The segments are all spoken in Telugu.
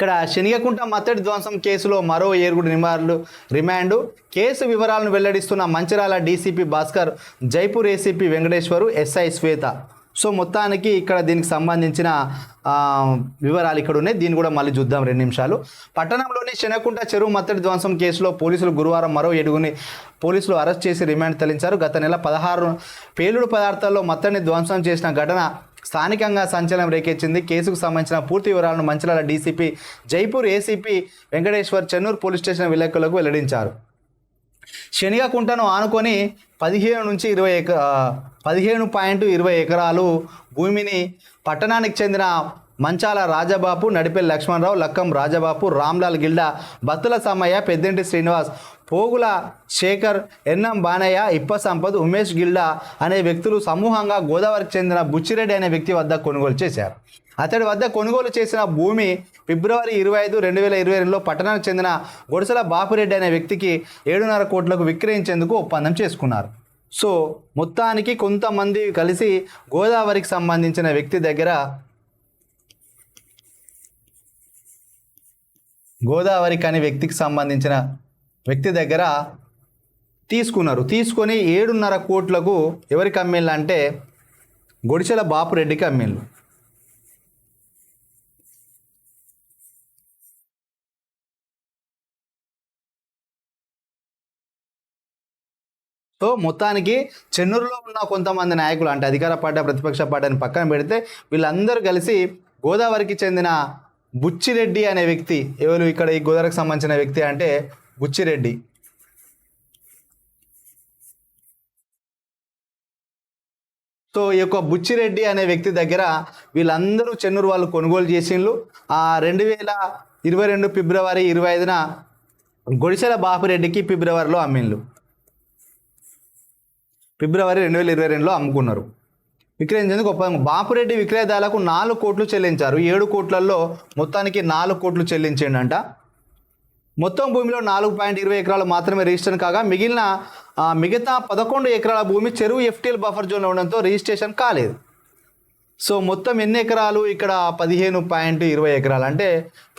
ఇక్కడ శనిగకుంట మత్తడి ధ్వంసం కేసులో మరో ఏరుగుడు రిమాండ్లు రిమాండు. కేసు వివరాలను వెల్లడిస్తున్న Mancherial DCP Bhaskar Jaipur ACP Venkateshwaru SI Swetha. So మొత్తానికి ఇక్కడ దీనికి సంబంధించిన వివరాలు ఇక్కడ ఉన్నాయి. దీన్ని కూడా మళ్ళీ చూద్దాం రెండు నిమిషాలు. పట్టణంలోని శనకుంట చెరువు మత్తడి ధ్వంసం కేసులో పోలీసులు గురువారం మరో ఏడుగుని పోలీసులు అరెస్ట్ చేసి రిమాండ్ తరలించారు. గత నెల పదహారు పేలుడు పదార్థాల్లో మత్తడిని ధ్వంసం చేసిన ఘటన స్థానికంగా సంచలనం రేకెచ్చింది కేసుకు సంబంధించిన పూర్తి వివరాలను Mancherial DCP Jaipur ACP Venkateshwar Chennur police station విలేకరులకు వెల్లడించారు. శనిగకుంటను ఆనుకొని పదిహేను నుంచి ఇరవై ఎక పదిహేను పాయింట్ ఇరవై ఎకరాలు భూమిని పట్టణానికి చెందిన మంచాల రాజబాబు నడిపే లక్ష్మణరావు లక్కం రాజబాబు రామ్లాల్ గిల్డా బత్తుల సమ్మయ్య పెద్దింటి శ్రీనివాస్ పోగుల శేఖర్ ఎన్నం బానయ్య ఇప్ప సంపద్ ఉమేష్ గిల్డా అనే వ్యక్తులు సమూహంగా గోదావరికి చెందిన బుచ్చిరెడ్డి అనే వ్యక్తి వద్ద కొనుగోలు చేశారు. అతడి వద్ద కొనుగోలు చేసిన భూమి ఫిబ్రవరి ఇరవై ఐదు రెండు వేల ఇరవై రెండులో పట్టణానికి చెందిన గొడసల బాపురెడ్డి అనే వ్యక్తికి ఏడున్నర కోట్లకు విక్రయించేందుకు ఒప్పందం చేసుకున్నారు. సో మొత్తానికి కొంతమంది కలిసి గోదావరికి సంబంధించిన వ్యక్తి దగ్గర గోదావరికి అనే వ్యక్తికి సంబంధించిన వ్యక్తి దగ్గర తీసుకున్నారు. తీసుకొని ఏడున్నర కోట్లకు ఎవరికి అమ్మిళ్ళు అంటే గొడిచెల బాపురెడ్డికి అమ్మిళ్ళు సో మొత్తానికి చెన్నూరులో ఉన్న కొంతమంది నాయకులు అంటే అధికార పార్టీ ప్రతిపక్ష పార్టీని పక్కన పెడితే వీళ్ళందరూ కలిసి గోదావరికి చెందిన బుచ్చిరెడ్డి అనే వ్యక్తి ఎవరు ఇక్కడ ఈ గోదావరికి సంబంధించిన వ్యక్తి అంటే బుచ్చిరెడ్డి. సో ఈ యొక్క బుచ్చిరెడ్డి అనే వ్యక్తి దగ్గర వీళ్ళందరూ చెన్నూరు వాళ్ళు కొనుగోలు చేసిండ్రు ఆ రెండు వేల ఇరవై రెండు ఫిబ్రవరి ఇరవై ఐదున గొడిసెల బాపిరెడ్డికి ఫిబ్రవరిలో అమ్మిండ్లు. ఫిబ్రవరి రెండు వేల ఇరవై రెండులో అమ్ముకున్నారు. విక్రయించేందుకు ఒప్పందం బాపురెడ్డి విక్రయదారులకు నాలుగు కోట్లు చెల్లించారు. ఏడు కోట్లలో మొత్తానికి నాలుగు కోట్లు చెల్లించిండంట. మొత్తం భూమిలో నాలుగు పాయింట్ ఇరవై ఎకరాలు మాత్రమే రిజిస్ట్రేషన్ కాగా మిగిలిన మిగతా పదకొండు ఎకరాల భూమి చెరువు ఎఫ్టీఎల్ బఫర్ జోన్లో ఉండడంతో రిజిస్ట్రేషన్ కాలేదు. సో మొత్తం ఎన్ని ఎకరాలు? ఇక్కడ పదిహేను పాయింట్ ఇరవై ఎకరాలు. అంటే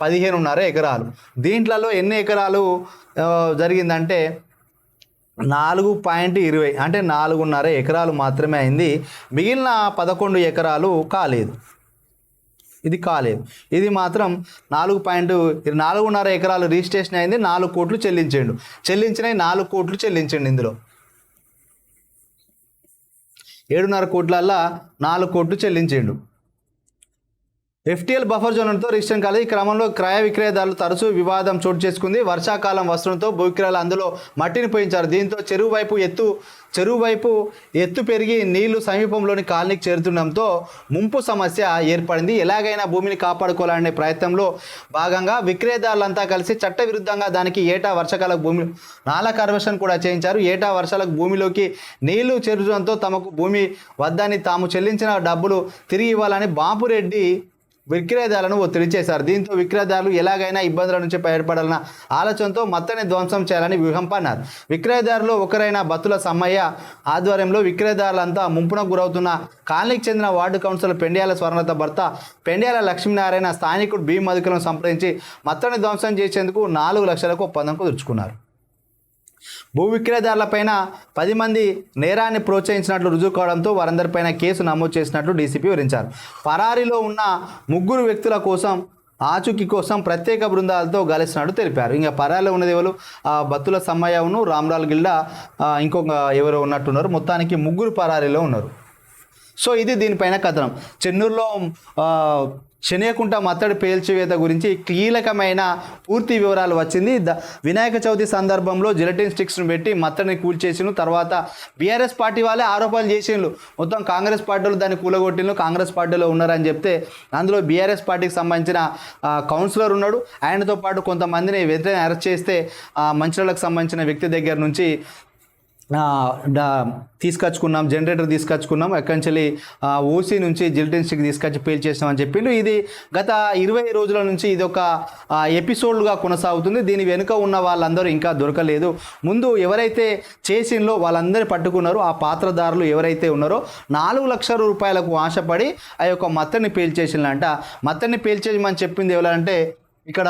పదిహేనున్నర ఎకరాలు. దీంట్లలో ఎన్ని ఎకరాలు జరిగిందంటే నాలుగు పాయింట్ ఇరవై అంటే నాలుగున్నర ఎకరాలు మాత్రమే అయింది. మిగిలిన పదకొండు ఎకరాలు కాలేదు. ఇది కాలేదు. ఇది మాత్రం నాలుగు పాయింట్ నాలుగున్నర ఎకరాలు రిజిస్ట్రేషన్ అయింది నాలుగు కోట్లు చెల్లించిండు. చెల్లించిన నాలుగు కోట్లు చెల్లించండి ఇందులో. ఏడున్నర కోట్లల్లా నాలుగు కోట్లు చెల్లించిండు. ఎఫ్టీఎల్ బఫర్ జోన్లతో రిజిస్టర్ కాలేదు. ఈ క్రమంలో క్రయ విక్రయదారులు తరచూ వివాదం చోటు చేసుకుంది. వర్షాకాలం వస్త్రంతో భూక్రయాలు అందులో మట్టిని పోయించారు. దీంతో చెరువు వైపు ఎత్తు చెరువు వైపు ఎత్తు పెరిగి నీళ్ళు సమీపంలోని కాలనీకి చేరుతుండడంతో ముంపు సమస్య ఏర్పడింది. ఎలాగైనా భూమిని కాపాడుకోవాలనే ప్రయత్నంలో భాగంగా విక్రయదారులంతా కలిసి చట్టవిరుద్ధంగా దానికి ఏటా వర్షాకాల భూమి నాల కన్వర్షన్ కూడా చేయించారు. ఏటా వర్షాలకు భూమిలోకి నీళ్ళు చేరుతుండడంతో తమకు భూమి వద్దని తాము చెల్లించిన డబ్బులు తిరిగి ఇవ్వాలని బాపురెడ్డి విక్రయదారులను ఒత్తిడి చేశారు. దీంతో విక్రయదారులు ఎలాగైనా ఇబ్బందుల నుంచి బయటపడాలన్న ఆలోచనతో మత్తని ధ్వంసం చేయాలని వ్యూహం పన్నారు. విక్రయదారులు ఒకరైన బతుల సమ్మయ్య ఆధ్వర్యంలో విక్రయదారులంతా ముంపున గురవుతున్న కాలనీకి చెందిన వార్డు కౌన్సిలర్ పెండ్యాల స్వర్ణత భర్త పెండ్యాల లక్ష్మీనారాయణ స్థానికుడు భీమ్ మధుకులను సంప్రదించి మత్తని ధ్వంసం చేసేందుకు నాలుగు లక్షలకు ఒప్పందం కుదుర్చుకున్నారు. భూ విక్రయదారులపైన పది మంది నేరాన్ని ప్రోత్సహించినట్లు రుజువు కావడంతో వారందరిపైన కేసు నమోదు చేసినట్లు డీసీపీ వివరించారు. పరారీలో ఉన్న ముగ్గురు వ్యక్తుల కోసం ఆచూకీ కోసం ప్రత్యేక బృందాలతో గాలిస్తున్నట్టు తెలిపారు. ఇంకా పరాలో ఉన్నది ఎవరు? బత్తుల సమ్మయ్యను రామ్లాల్ గిల్డా ఇంకొక ఎవరో ఉన్నట్టున్నారు. మొత్తానికి ముగ్గురు పరారీలో ఉన్నారు. సో ఇది దీనిపైన కథనం. చెన్నూరులో శనియకుంట మత్తడి పేల్చివేత గురించి కీలకమైన పూర్తి వివరాలు వచ్చింది. ద వినాయక చవితి సందర్భంలో జిలటిన్ స్టిక్స్ను పెట్టి మత్తడిని కూల్చేసిన తర్వాత బీఆర్ఎస్ పార్టీ వాళ్ళే ఆరోపణలు చేసిండ్రు. మొత్తం కాంగ్రెస్ పార్టీలు దాన్ని కూలగొట్టిండ్రు. కాంగ్రెస్ పార్టీలో ఉన్నారని చెప్తే అందులో బీఆర్ఎస్ పార్టీకి సంబంధించిన కౌన్సిలర్ ఉన్నాడు. ఆయనతో పాటు కొంతమందిని వ్యతిరేకంగా అరెస్ట్ చేస్తే ఆ, మంచిర్యాలకు సంబంధించిన వ్యక్తి దగ్గర నుంచి తీసుకొచ్చుకున్నాం జనరేటర్ తీసుకొచ్చుకున్నాం ఎక్కడి నుంచి ఓసీ నుంచి జిల్టిన్ తీసుకొచ్చి పేల్ చేసామని చెప్పిండు. ఇది గత ఇరవై రోజుల నుంచి ఇది ఒక ఎపిసోడ్గా కొనసాగుతుంది. దీని వెనుక ఉన్న వాళ్ళందరూ ఇంకా దొరకలేదు. ముందు ఎవరైతే చేసిందో వాళ్ళందరినీ పట్టుకున్నారు ఆ పాత్రదారులు ఎవరైతే ఉన్నారో నాలుగు లక్షల రూపాయలకు ఆశపడి ఆ యొక్క మత్తని పేల్చేసిందంట మత్తని పేల్చేయమని చెప్పింది ఎవరంటే ఇక్కడ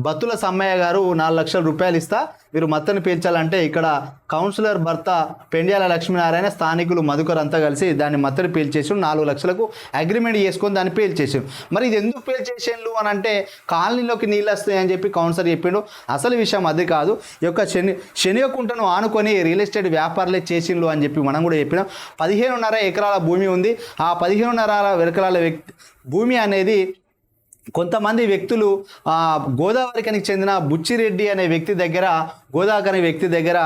బత్తుల సమ్మయ్య గారు నాలుగు లక్షల రూపాయలు ఇస్తా మీరు మత్తని పీల్చాలంటే ఇక్కడ కౌన్సిలర్ భర్త పెండ్యాల లక్ష్మీనారాయణ స్థానికులు మధుకర్ అంతా కలిసి దాన్ని మత్తని పీల్చేసి నాలుగు లక్షలకు అగ్రిమెంట్ చేసుకొని దాన్ని పీల్చేసారు మరి ఇది ఎందుకు పీల్చేసేళ్ళు అని అంటే కాలనీలోకి నీళ్ళు వస్తాయి అని చెప్పి కౌన్సిలర్ చెప్పిండు. అసలు విషయం అది కాదు. ఈ యొక్క శని శనియకుంటను ఆనుకొని రియల్ ఎస్టేట్ వ్యాపారులే చేసిండ్రు అని చెప్పి మనం కూడా చెప్పినాం. పదిహేనున్నర ఎకరాల భూమి ఉంది. ఆ పదిహేనున్నర ఎకరాల వ్యక్తి భూమి అనేది కొంతమంది వ్యక్తులు ఆ, చెందిన బుచ్చిరెడ్డి అనే వ్యక్తి దగ్గర గోదావరి అనే వ్యక్తి దగ్గర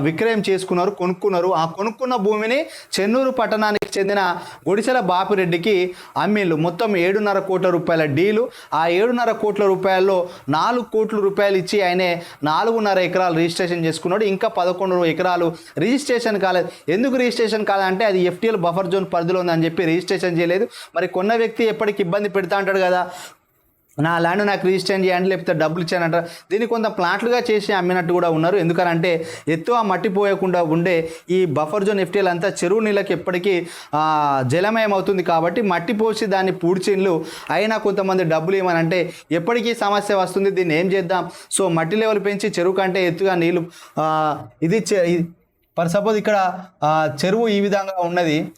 విక్రయం చేసుకున్నారు కొనుక్కున్నారు. ఆ కొనుక్కున్న భూమిని చెన్నూరు పట్టణానికి చెందిన గుడిసెల బాపిరెడ్డికి అమ్మిళ్ళు. మొత్తం ఏడున్నర కోట్ల రూపాయల డీలు. ఆ ఏడున్నర కోట్ల రూపాయల్లో నాలుగు కోట్ల రూపాయలు ఇచ్చి ఆయనే నాలుగున్నర ఎకరాలు రిజిస్ట్రేషన్ చేసుకున్నాడు. ఇంకా పదకొండు ఎకరాలు రిజిస్ట్రేషన్ కాలేదు. ఎందుకు రిజిస్ట్రేషన్ కాలేదంటే అది ఎఫ్టీఎల్ బఫర్ జోన్ పరిధిలో ఉందని చెప్పి రిజిస్ట్రేషన్ చేయలేదు. మరి కొన్న వ్యక్తి ఎప్పటికి ఇబ్బంది పెడతా అంటాడు కదా? నా ల్యాండ్ నాకు రిజిస్టర్ చేయండి లేకపోతే డబ్బులు ఇచ్చాను అంటారు. దీన్ని కొంత ప్లాట్లుగా చేసి అమ్మినట్టు కూడా ఉన్నారు. ఎందుకనంటే ఎత్తు ఆ మట్టి పోయకుండా ఉండే ఈ బఫర్ జోన్ ఎఫ్టీఎల్ అంతా చెరువు నీళ్ళకి ఎప్పటికీ జలమయం అవుతుంది కాబట్టి మట్టి పోసి దాన్ని పూడ్చిన్లు. అయినా కొంతమంది డబ్బులు ఏమనంటే ఎప్పటికీ సమస్య వస్తుంది దీన్ని ఏం చేద్దాం? సో మట్టి లెవెల్ పెంచి చెరువు కంటే ఎత్తుగా నీళ్ళు ఇది చె- ఫర్ సపోజ్ ఇక్కడ చెరువు ఈ విధంగా ఉన్నది.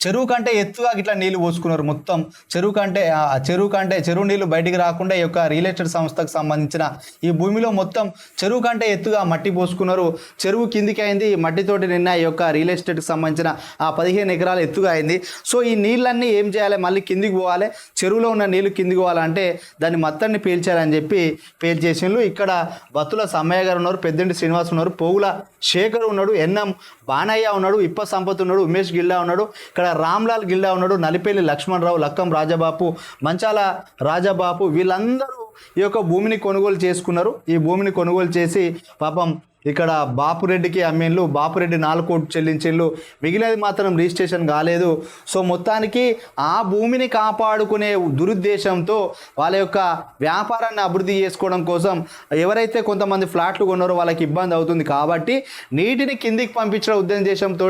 చెరువు కంటే ఎత్తుగా ఇట్లా నీళ్ళు పోసుకున్నారు మొత్తం. చెరువు కంటే ఆ చెరువు కంటే చెరువు నీళ్ళు బయటికి రాకుండా ఈ యొక్క రియల్ ఎస్టేట్ సంస్థకు సంబంధించిన ఈ భూమిలో మొత్తం చెరువు కంటే ఎత్తుగా మట్టి పోసుకున్నారు. చెరువు కిందికి అయింది మట్టితోటి నిన్న ఈ యొక్క రియల్ ఎస్టేట్కి సంబంధించిన ఆ పదిహేను ఎకరాలు ఎత్తుగా అయింది. సో ఈ నీళ్ళన్నీ ఏం చేయాలి? మళ్ళీ కిందికి పోవాలి. చెరువులో ఉన్న నీళ్ళు కిందికి పోవాలంటే దాన్ని మొత్తాన్ని పీల్చాలని చెప్పి పేల్చేసిండ్రు ఇక్కడ బత్తుల సమ్మయ్య గారు ఉన్నారు పెద్దంటి శ్రీనివాస్ ఉన్నారు పోగుల శేఖర్ ఉన్నాడు ఎన్ఎం బానయ్య ఉన్నాడు ఇప్ప సంపత్ ఉన్నాడు ఉమేష్ గిల్లా ఉన్నాడు. ఇక్కడ రామ్లాల్ గిల్డా ఉన్నాడు నలిపేలి లక్ష్మణరావు లక్కం రాజబాపు మంచాల రాజబాపు వీళ్ళందరూ ఈ యొక్క భూమిని కొనుగోలు చేసుకున్నారు. ఈ భూమిని కొనుగోలు చేసి పాపం ఇక్కడ బాపురెడ్డికి అమ్మేళ్ళు బాపురెడ్డి నాలుగు కోట్లు చెల్లించిండ్లు మిగిలినది మాత్రం రిజిస్ట్రేషన్ కాలేదు. సో మొత్తానికి ఆ భూమిని కాపాడుకునే దురుద్దేశంతో వాళ్ళ యొక్క వ్యాపారాన్ని అభివృద్ధి చేసుకోవడం కోసం ఎవరైతే కొంతమంది ఫ్లాట్లు కొన్నారో వాళ్ళకి ఇబ్బంది అవుతుంది కాబట్టి నీటిని కిందికి పంపించడం ఉద్దేశంతో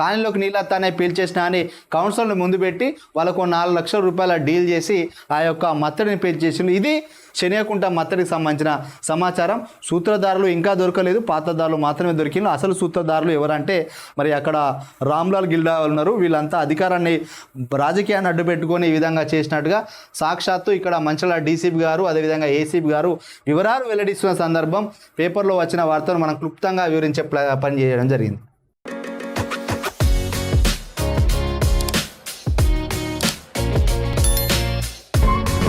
కాలనీలోకి నీళ్ళత్తానే పీల్చేసిన అని కౌన్సిల్ని ముందు పెట్టి వాళ్ళకు నాలుగు లక్షల రూపాయల డీల్ చేసి ఆ యొక్క మత్తడిని పీల్చేసిండు ఇది శనియకుంట మత్తడికి సంబంధించిన సమాచారం. సూత్రధారులు ఇంకా దొరకలేదు. పాతదారులు మాత్రమే దొరికింది అసలు సూత్రధారులు ఎవరంటే మరి అక్కడ రామ్లాల్ గిల్డా ఉన్నారు. వీళ్ళంతా అధికారాన్ని రాజకీయాన్ని అడ్డు పెట్టుకొని ఈ విధంగా చేసినట్టుగా సాక్షాత్తు ఇక్కడ మంచల డీసీపీ గారు అదేవిధంగా ఏసీపీ గారు వివరాలు వెల్లడిస్తున్న సందర్భం పేపర్లో వచ్చిన వార్తను మనం క్లుప్తంగా వివరించే పని చేయడం జరిగింది.